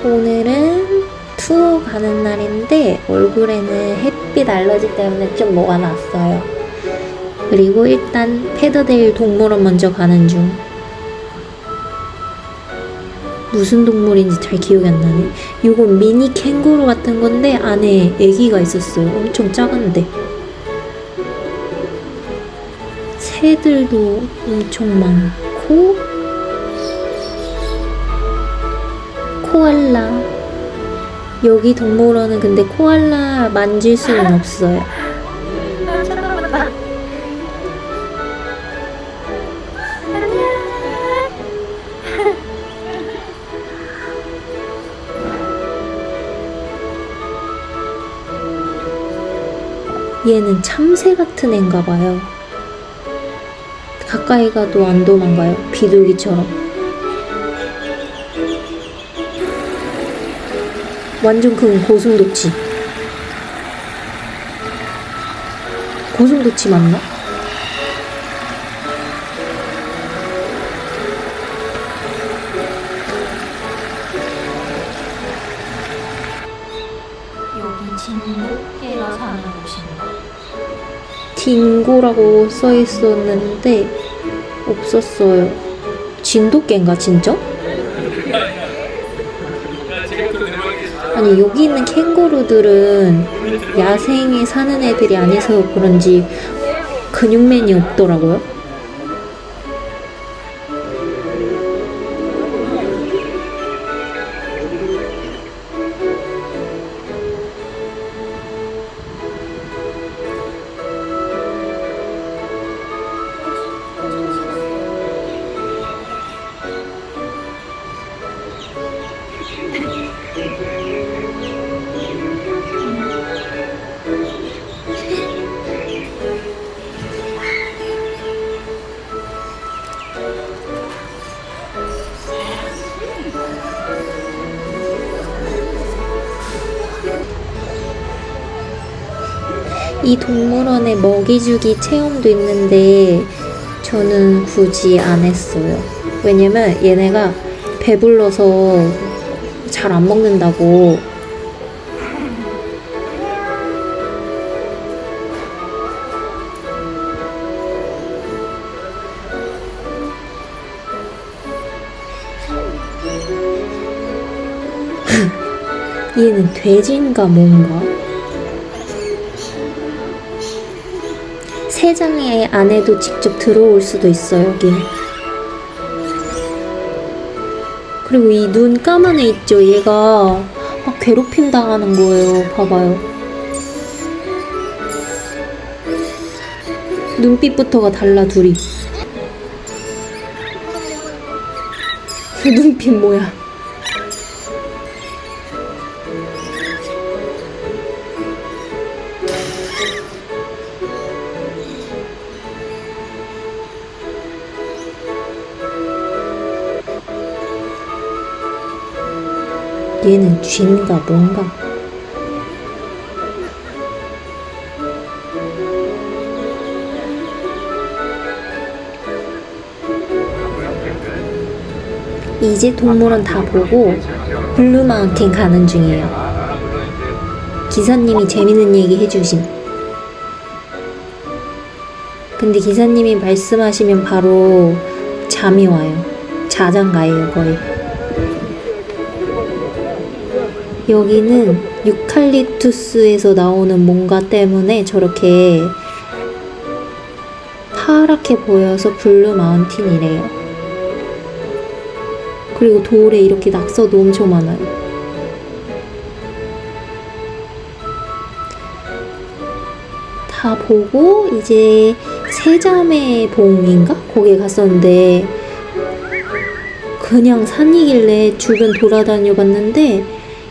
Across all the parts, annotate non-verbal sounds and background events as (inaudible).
오늘은 투어 가는 날인데 얼굴에는 햇빛 알러지 때문에 좀 뭐가 났어요. 그리고 일단 페더데일 동물원 먼저 가는 중. 무슨 동물인지 잘 기억이 안 나네. 이건 미니 캥거루 같은 건데 안에 애기가 있었어요. 엄청 작은데. 새들도 엄청 많고 코알라 여기 동물원은 근데 코알라 만질 수는 없어요. 얘는 참새 같은 애인가 봐요. 가까이 가도 안 도망가요. 비둘기처럼. 완전 큰 고슴도치. 고슴도치 맞나? 여기 사는 곳인가? 딩고라고 써 있었는데 없었어요. 진돗개인가 진짜? 아니 여기 있는 캥거루들은 야생에 사는 애들이 아니서 그런지 근육맨이 없더라고요. 이 동물원에 먹이주기 체험도 있는데 저는 굳이 안 했어요. 왜냐면 얘네가 배불러서 잘 안 먹는다고. (laughs) 얘는 돼지인가 뭔가? 세장의 안에도 직접 들어올 수도 있어요, 여기. 그리고 이 눈 까만 애 있죠? 얘가 막 괴롭힘 당하는 거예요. 봐봐요. 눈빛부터가 달라, 둘이. (laughs) 눈빛 뭐야? 얘는 쥐인가 뭔가. 이제 동물원 다 보고 블루마운틴 가는 중이에요. 기사님이 재밌는 얘기 해주신. 근데 기사님이 말씀하시면 바로 잠이 와요. 자장가예요, 거의. 여기는 유칼립투스에서 나오는 뭔가 때문에 저렇게 파랗게 보여서 블루 마운틴이래요. 그리고 돌에 이렇게 낙서도 엄청 많아요. 다 보고 이제 세자매 봉인가? 거기에 갔었는데 그냥 산이길래 주변 돌아다녀 봤는데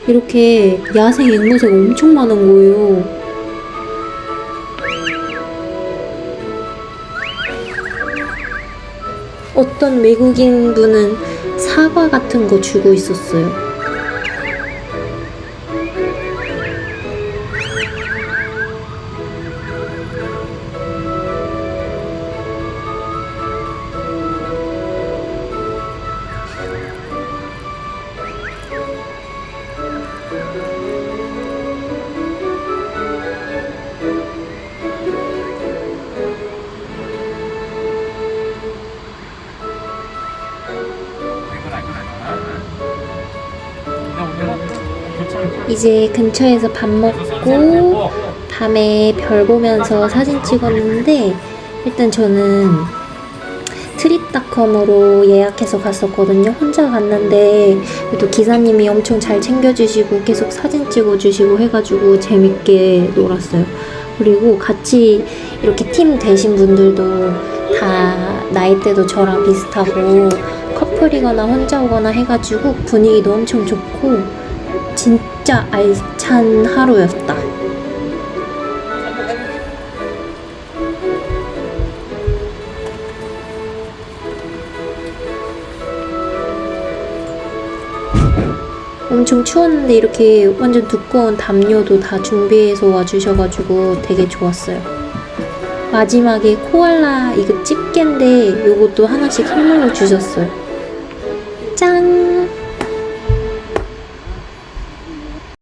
이렇게 야생 앵무새가 엄청 많은 거예요. 어떤 외국인 분은 사과 같은 거 주고 있었어요. 이제 근처에서 밥 먹고 밤에 별 보면서 사진 찍었는데 일단 저는 트립닷컴으로 예약해서 갔었거든요. 혼자 갔는데 또 기사님이 엄청 잘 챙겨주시고 계속 사진 찍어주시고 해가지고 재밌게 놀았어요. 그리고 같이 이렇게 팀 되신 분들도 다 나이대도 저랑 비슷하고 커플이거나 혼자 오거나 해가지고 분위기도 엄청 좋고 진짜 알찬 하루였다. 엄청 추웠는데 이렇게 완전 두꺼운 담요도 다 준비해서 와주셔가지고 되게 좋았어요. 마지막에 코알라 이거 집게인데 요것도 하나씩 선물로 주셨어요. 짠!